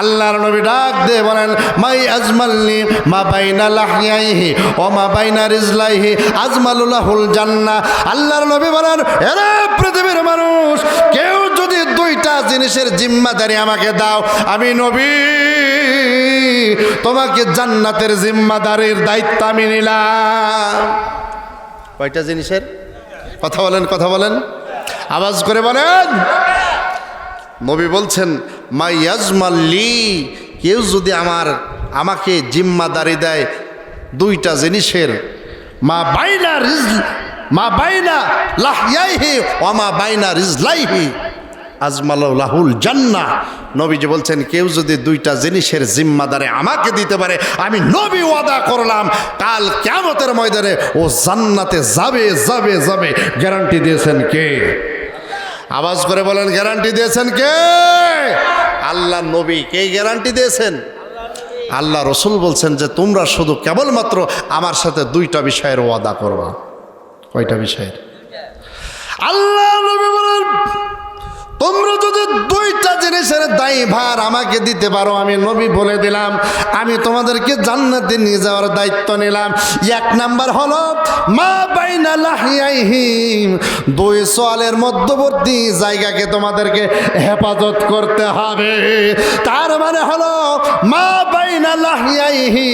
আল্লাহর নবী ডাক দিয়ে বলেন, মাই আজমাল্লি মা বাইনা লাহিয়াইহি ও মা বাইনা রিজলাইহি আজমালুল্লাহুল জান্নাহ আল্লাহর নবী বলেন, এরে পৃথিবীর মানুষ, কেউ যদি দুইটা জিনিসের জিম্মাদারি আমাকে দাও, আমি নবী, তোমাকে জান্নাতের জিম্মাদারির দায়িত্ব আমি নিলাম। কয়টা জিনিসের? কথা বলেন কথা বলেন। আওয়াজ করে বলেন। নবী বলছেন মা ইয়াজমাল্লি কেউ যদি আমার, আমাকে জিম্মাদারি দেয় দুইটা জিনিসের। মা বাইনা রিজ, মা বাইনা লাহিয়াইহি ও মা বাইনা রিজলাইহি। আজমালাহুল জান্না নবীজি বলছেন, কেউ যদি দুইটা জিনিসের জিম্মাদারে আমাকে দিতে পারে, আমি নবী ওয়াদা করলাম, কাল কেমতের ময়দানে ও জান্নাতে যাবে যাবে যাবে। গ্যারান্টি দিয়েছেন কে? আওয়াজ করে বলেন, গ্যারান্টি দিয়েছেন কে? আল্লাহ নবী কে গ্যারান্টি দিয়েছেন? আল্লাহ রসুল বলছেন যে তোমরা শুধু কেবলমাত্র আমার সাথে দুইটা বিষয়ের ওয়াদা করবা। কয়টা বিষয়ের? আল্লাহ তোমরা যদি দুইটা জিনিসের দায়ী ভার আমাকে দিতে পারো, আমি নবী বলে দিলাম, আমি তোমাদেরকে জান্নাতে নিয়ে যাওয়ার দায়িত্ব নিলাম। এক নাম্বার হলো, মা বাইনা লাহিয়াইহিম, দুই সোয়ালের মধ্যবর্তী জায়গাকে তোমাদেরকে হেফাজত করতে হবে। তার মানে হলো, মা বাইনা লাহিয়াইহি,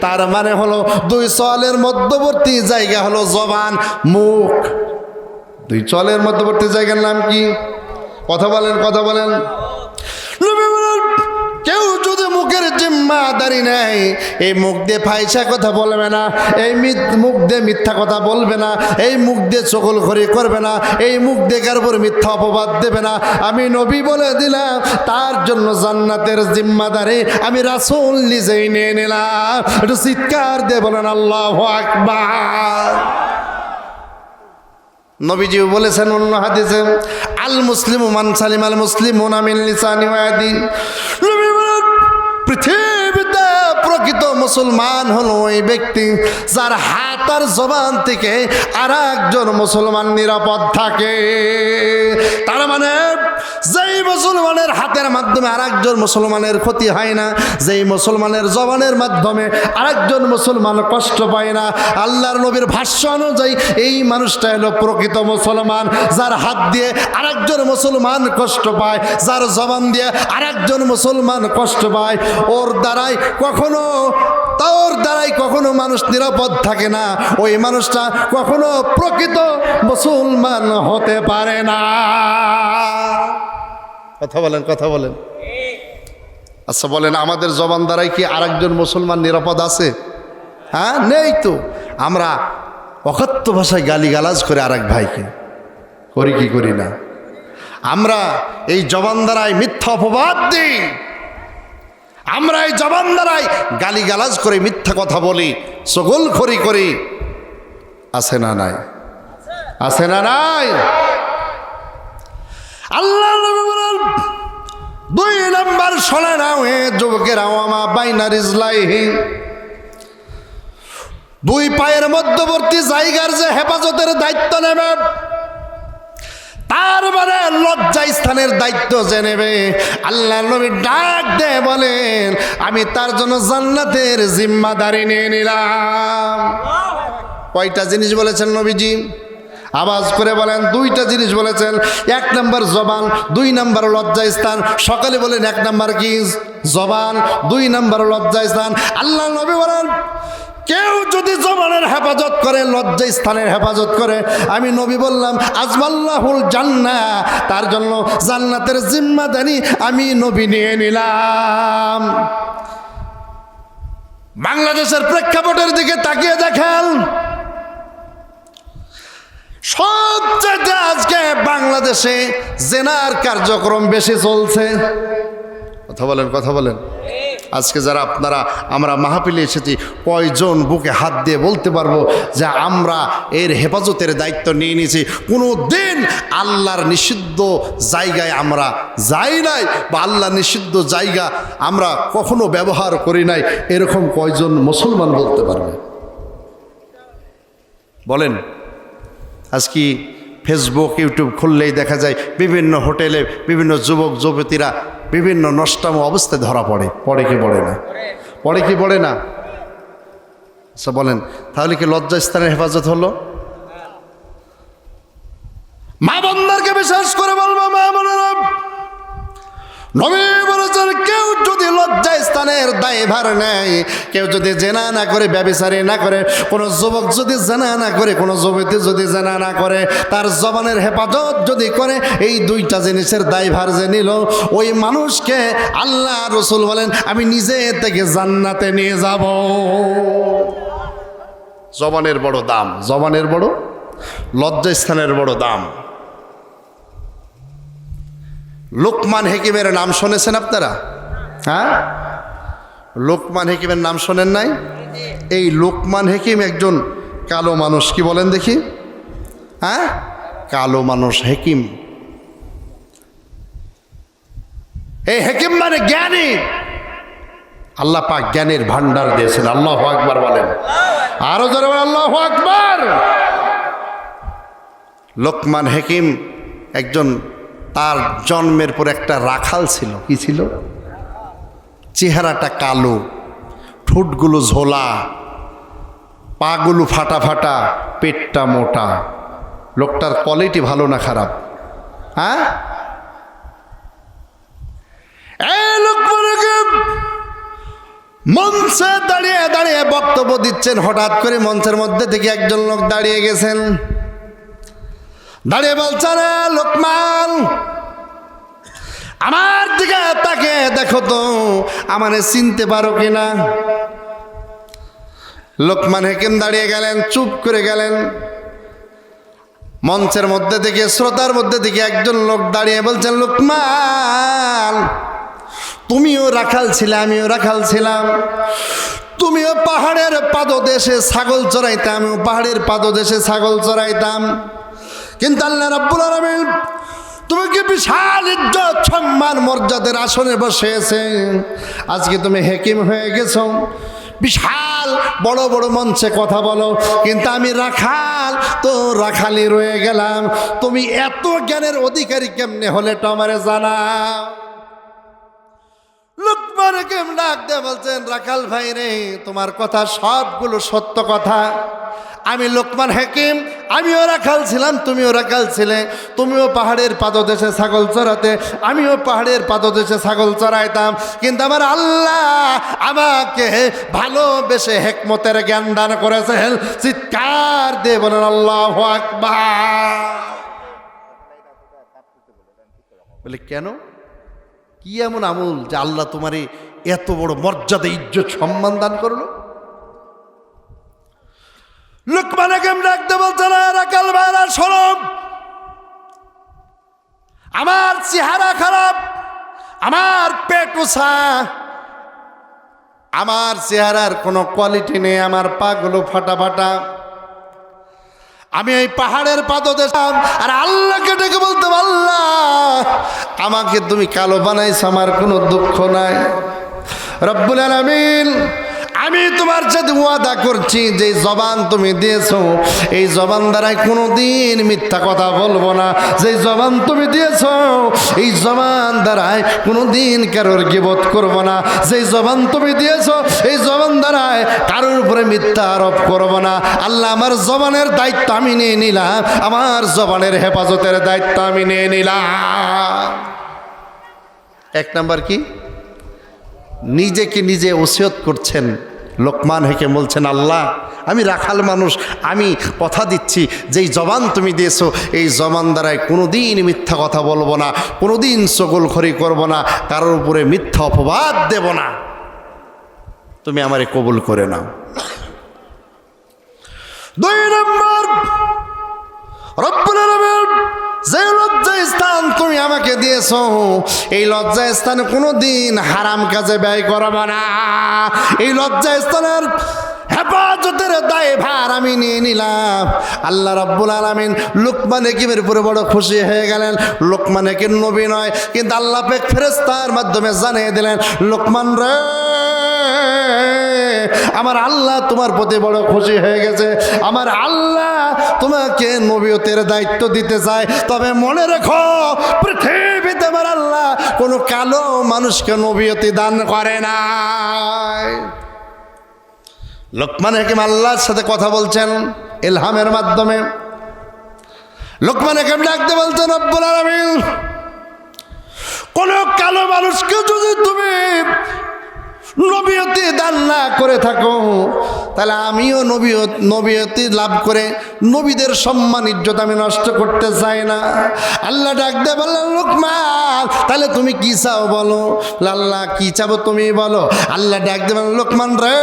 তার মানে হলো, দুই সোয়ালের মধ্যবর্তী জায়গা হলো জবান, মুখ। দুই চলের মধ্যবর্তী জায়গার নাম কি? কথা বলেন কথা বলেন। কেউ যদি মুখের জিম্মাদারি নেয়, এই মুখ দিয়ে ফাইসা কথা বলবে না, এই মুখ দিয়ে মিথ্যা কথা বলবে না, এই মুখ দিয়ে চকল খড়ি করবে না, এই মুখ দিয়ে কার উপর মিথ্যা অপবাদ দেবে না। আমি নবী বলে দিলাম, তার জন্য জান্নাতের জিম্মাদারি আমি রাসুল নিজেই নিয়ে নিলাম। একটু চিৎকার দিয়ে বলেন, আল্লাহ আকবার। নবীজি বলেছেন অন্য হাদিসে, আল মুসলিম মান সালিম আল মুসলিম আমিন লিসানি ওয়াদি পৃথিবীতে প্রকৃত মুসলমান হলো ওই ব্যক্তি যার হাত আর জবান থেকে আর একজন মুসলমান নিরাপদ থাকে। তার মানে যেই মুসলমানের হাতের মাধ্যমে আরেকজন মুসলমানের ক্ষতি হয় না, যেই মুসলমানের জবানের মাধ্যমে আরেকজন মুসলমান কষ্ট পায় না, আল্লাহর নবীর ভাষ্য অনুযায়ী এই মানুষটা হলো প্রকৃত মুসলমান, যার হাত দিয়ে আরেকজন মুসলমান কষ্ট পায়, যার জবান দিয়ে আরেকজন মুসলমান কষ্ট পায়, ওর দ্বারাই কখনো তোর দ্বারাই কখনো মানুষ নিরাপদ থাকে না, ওই মানুষটা কখনো প্রকৃত মুসলমান হতে পারে না। কথা বলেন কথা বলেন। আচ্ছা বলেন, আমাদের জবান দ্বারাই কি আরেকজন মুসলমান নিরাপদ আছে? হ্যাঁ নেই তো। আমরা অকথ্য ভাষায় গালিগালাজ করে আরেক ভাইকে। করি কি করি না? আমরা এই জবান দ্বারাই মিথ্যা অপবাদ দিই। আমরা এই জবান দ্বারাই গালিগালাজ করে, মিথ্যা কথা বলি সগোল খড়ি করি। আছে না নাই? আছে না নাই? আল্লাহ দুই নাম্বার শোনে না হে যুবকেরা আমা বাইনার ইসলাইহি দুই পায়ের মধ্যবর্তী জায়গার যে হেফাজতের দায়িত্ব নেবে তার মানে লজ্জা স্থানের দায়িত্ব যে নেবে। আল্লাহ নবী ডাক দে বলেন আমি তার জন্য জান্নাতের জিম্মাদারি নিয়ে নিলাম। কয়টা জিনিস বলেছেন নবীজি? আওয়াজ করে বলেন, দুইটা জিনিস বলেছেন। এক নম্বর জবান, দুই নম্বর লজ্জা স্থান সকালে বলেন, এক নম্বর কি? জবান, দুই নম্বর লজ্জা স্থান আল্লাহ নবী বলেন, কেউ যদি জবানের হেফাজত করে লজ্জা স্থানের হেফাজত করে, আমি নবী বললাম, আজমাল্লাহুল জান্না, তার জন্য জান্নাতের জিম্মাদারি আমি নবী নিয়ে নিলাম। বাংলাদেশের প্রেক্ষাপটের দিকে তাকিয়ে দেখেন সবচেয়ে আজকে বাংলাদেশে জেনার কার্যক্রম বেশি চলছে। কথা বলেন কথা বলেন। আজকে যারা আপনারা, আমরা মাহাপিলে এসেছি, কয়জন বুকে হাত দিয়ে বলতে পারব যে আমরা এর হেফাজতের দায়িত্ব নিয়ে নিয়েছি। কোনো দিন আল্লাহর নিষিদ্ধ জায়গায় আমরা যাই নাই বা আল্লাহ নিষিদ্ধ জায়গা আমরা কখনো ব্যবহার করি নাই। এরকম কয়জন মুসলমান বলতে পারবে? বলেন। আজকে ফেসবুক ইউটিউব খুললেই দেখা যায় বিভিন্ন হোটেলে বিভিন্ন যুবক, যুবতীরা বিভিন্ন নষ্টাম অবস্থায় ধরা পড়ে। পড়ে কি পড়ে না? পড়ে কি পড়ে না? আচ্ছা বলেন, তাহলে কি লজ্জাস্থানের হেফাজত হলো? মা বন্দারকে বিশ্বাস করে বলব, মা বোনেরা। নবী দায়ভার নেয় কেউ যদি জেনা না করে ব্যবসারী না করে, কোনো যুবক যদি জেনা না করে, কোনো যুবতী যদি জেনা না করে, তার জবানের হেফাজত যদি করে, এই দুইটা জিনিসের দায়ভার যে নিল, ওই মানুষকে আল্লাহ রসুল বলেন, আমি নিজে থেকে জান্নাতে নিয়ে যাব। জবানের বড় দাম। জবানের বড়? লজ্জাস্থানের বড় দাম। লোকমান হেকিমের নাম শুনেছেন আপনারা? হ্যাঁ? লোকমান হেকিমের নাম শোনেন নাই? এই লোকমান হেকিম একজন কালো মানুষ কি বলেন দেখি? হ্যাঁ? কালো মানুষ হেকিম। এই হেকিম মানে জ্ঞানী। আল্লাহ পাক জ্ঞানের ভান্ডার দিয়েছেন আল্লাহ আকবার বলেন। আরও বলেন, আল্লাহ আকবার। লোকমান হেকিম একজন তার জন্মের পর একটা রাখাল ছিল কি ছিল? চেহারাটা কালো, ঠোঁটগুলো ঝোলা, পাগুলো ফাটা ফাটা, পেটটা মোটা। লোকটার কোয়ালিটি ভালো না খারাপ? হ্যাঁ? মঞ্চে দাঁড়িয়ে দাঁড়িয়ে বক্তব্য দিচ্ছেন, হঠাৎ করে মঞ্চের মধ্যে থেকে একজন লোক দাঁড়িয়ে গেছেন। দাঁড়িয়ে বলছে রে লোকমান আমার দিকে তাকে দেখো তো, আমারে চিনতে পারো কিনা? লোকমান হেকিম দাঁড়িয়ে গেলেন, চুপ করে গেলেন। মঞ্চের মধ্যে থেকে, শ্রোতার মধ্যে থেকে একজন লোক দাঁড়িয়ে বলছেন, লোকমান, তুমিও রাখাল ছিলে, আমিও রাখাল ছিলাম। তুমিও পাহাড়ের পাদদেশে ছাগল চড়াইতাম আমিও পাহাড়ের পাদদেশে ছাগল চড়াইতাম। কিন্তু আল্লাহ রাব্বুল আলামিন তুমি কি বিশাল ইজ্জত, সম্মান, মর্যাদার আসনে বসেছে আজকে তুমি হেকিম হয়ে গেছো। বিশাল বড় বড় মঞ্চে কথা বলো। কিন্তু আমি রাখাল, তো রাখালি রয়ে গেলাম। তুমি এত জ্ঞানের অধিকারী কেমনে হলে তো জানা লোকমান কেম ডাক দিয়ে বলছেন, রাখাল ভাই রে, তোমার কথা সবগুলো সত্য কথা। আমি লোকমান হাকিম, আমিও রাখাল ছিলাম, তুমিও রাখাল ছিলে। তুমিও পাহাড়ের পাদদেশে ছাগল চড়াতে, আমিও পাহাড়ের পাদদেশে ছাগল চড়াইতাম। কিন্তু আমার আল্লাহ আমাকে ভালোবেসে হেকমতের জ্ঞান দান করেছেন। চিৎকার দিয়ে বলেন, আল্লাহ আকবার। বলে, কেন? কি এমন আমল যে আল্লাহ তোমারে এত বড় মর্যাদা, ইজ্জত, সম্মান দান করল? লোকমানে কেম ডাকতে বলছে রাকাল ভাইরা সরব আমার চেহারা খারাপ, আমার পেট আমার চেহারার কোনো কোয়ালিটি নেই, আমার পাগুলো ফাটা ফাটা আমি এই পাহাড়ের পাদদেশাম আর আল্লাহকে ডেকে বলতে আল্লাহ আমাকে তুমি কালো বানাইছ আমার কোনো দুঃখ নাই। রব্বুল আলামিন আমি তোমার সাথে ওয়াদা করছি যে জবান তুমি দিয়েছ। এই জবান দ্বারাই কোনো দিন মিথ্যা কথা বলব না। যে জবান তুমি দিয়েছ, এই জবান দ্বারাই কোনো দিন কারোর গিবত করব না। যে জবান তুমি দিয়েছ, এই জবান দ্বারাই কারোর উপরে মিথ্যা আরোপ করব না। আল্লাহ আমার জবানের দায়িত্ব আমি নিয়ে নিলাম। আমার জবানের হেফাজতের দায়িত্ব আমি নিয়ে নিলাম। এক নাম্বার কি? নিজেকে নিজে ওসিয়ত করছেন। লোকমান হেকে বলছেন, আল্লাহ, আমি রাখাল মানুষ, আমি কথা দিচ্ছি, যেই জবান তুমি দিয়েছ, এই জবান দ্বারায় কোনো দিন মিথ্যা কথা বলব না কোনো দিন খড়ি করব না, কারোর উপরে মিথ্যা অপবাদ দেব না। তুমি আমারে কবুল করে নাও। দুই নম্বর, রব্বুল যে লজ্জা স্থান তুমি আমাকে দিয়েছ, এই লজ্জা স্থান কোনো দিন হারাম কাজে ব্যয় করব না। এই লজ্জা স্থানের হেফাজতের দায় ভার আমি নিয়ে নিলাম। আল্লাহ রব্বুল আলমিন লোকমান একিমের উপরে বড় খুশি হয়ে গেলেন। লোকমান একিম নবী নয়, কিন্তু আল্লাহ পেক ফেরেস্তার মাধ্যমে জানিয়ে দিলেন, লোকমান রে আমার আল্লাহ তোমার প্রতি বড় খুশি হয়ে গেছে। আমার আল্লাহ তোমাকে নবীয়তের দায়িত্ব দিতে চায়। তবে মনে রেখো, পৃথিবীতে আমার আল্লাহ কোনো কালো মানুষকে নবীয়তি দান করে না লোকমান হাকিম আল্লাহর সাথে কথা বলছেন এলহামের মাধ্যমে। লোকমান হাকিম ডাকতে বলছেন, রব্বুল আলামিন, কোন কালো মানুষকে যদি তুমি নবীয়তি দান না করে থাকো। তাহলে আমিও নবীয়ত নবীয়তি লাভ করে নবীদের সম্মান, ইজ্জত আমি নষ্ট করতে চাই না। আল্লাহ ডাকতে বললেন লোকমান, তাহলে তুমি কি চাও বলো? আল্লাহ, কি চাবো তুমি বলো? আল্লাহ ডাকতে বললেন লোকমান রে,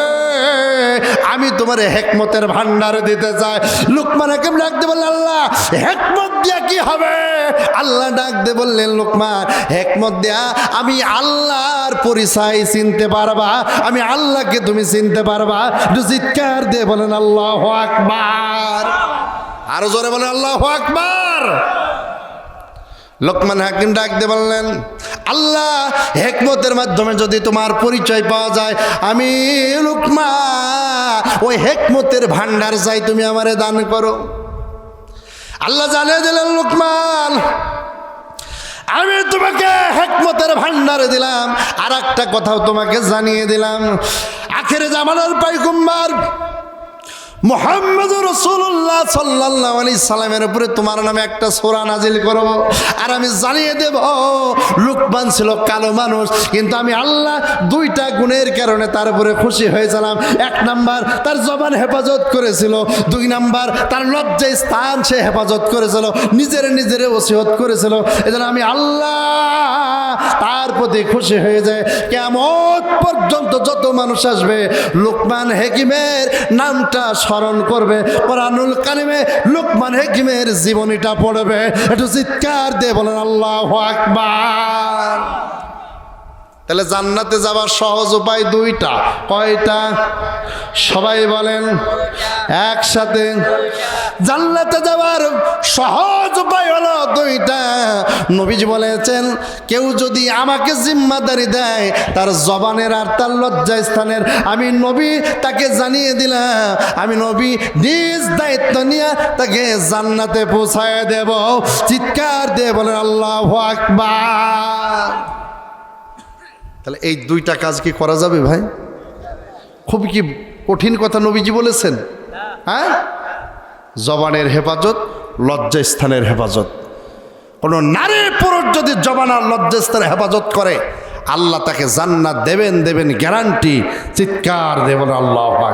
আমি তোমার হেকমতের ভান্ডার দিতে চাই। লোকমান হাকিম ডাকতে বললেন আল্লাহ, হেকমত দিয়া কি হবে? আল্লাহ ডাকতে বললেন, লোকমান, হেকমত দেয়া আমি আল্লাহর পরিচয় চিনতে পারবা আমি আল্লাহকে তুমি চিনতে পারবা। একটু চিৎকার দিয়ে বলেন, আল্লাহ আকবার। আরও জোরে বলেন, আল্লাহ আকবার। লোকমান হাকিম ডাকতে বললেন, আল্লাহ হেকমতের মাধ্যমে যদি তোমার পরিচয় পাওয়া যায়, আমি লোকমা, ওই হেকমতের ভান্ডার চাই, তুমি আমারে দান করো। আল্লাহ জানিয়ে দিলেন, লোকমান আমি তোমাকে হেকমতের ভান্ডারে দিলাম আর একটা কথাও তোমাকে জানিয়ে দিলাম। আখেরে জামানার পাইকুম্বার মোহাম্মদ রসুল্লাহ সাল্লাহ আলি সালামের উপরে তোমার নামে একটা সোরা নাজিল করব। আর আমি জানিয়ে দেব লুকমান ছিল কালো মানুষ, কিন্তু আমি আল্লাহ দুইটা গুণের কারণে তার উপরে খুশি হয়েছিলাম। এক নাম্বার, তার জবান হেফাজত করেছিল। দুই নাম্বার, তার লজ্জায় স্থান সে হেফাজত করেছিল। নিজের নিজের ওসিহত করেছিল। এজন্য আমি আল্লাহ তার প্রতি খুশি হয়ে যায় কেমন পর্যন্ত যত মানুষ আসবে, লোকমান হেকিমের নামটা স্মরণ করবে। কোরআনুল কালিমে লোকমান হেকিমের জীবনীটা পড়বে। একটু চিৎকার দিয়ে বলেন আল্লাহ আকবার। তাহলে জান্নাতে যাওয়ার সহজ উপায় দুইটা। কয়টা? সবাই বলেন, একসাথে। জান্নাতে যাওয়ার সহজ উপায় হলো দুইটা। নবীজি বলেছেন, কেউ যদি আমাকে জিম্মাদারি দেয়, তার জবানের আর তার লজ্জা স্থানের আমি নবী তাকে জানিয়ে দিলাম, আমি নবী নিজ দায়িত্ব নিয়ে তাকে জান্নাতে পৌঁছায় দেব, চিৎকার দিয়ে বলেন, আল্লাহ আকবার। তাহলে এই দুইটা কাজ কি করা যাবে ভাই? খুব কি কঠিন কথা নবীজি বলেছেন? হ্যাঁ? জবানের হেফাজত, লজ্জাস্থানের হেফাজত। কোনো নারীর পুরুষ যদি জবান আর লজ্জাস্থানের হেফাজত করে, আল্লাহ তাকে জান্নাত দেবেন দেবেন গ্যারান্টি চিৎকার দেবেন, আল্লাহ আকবার।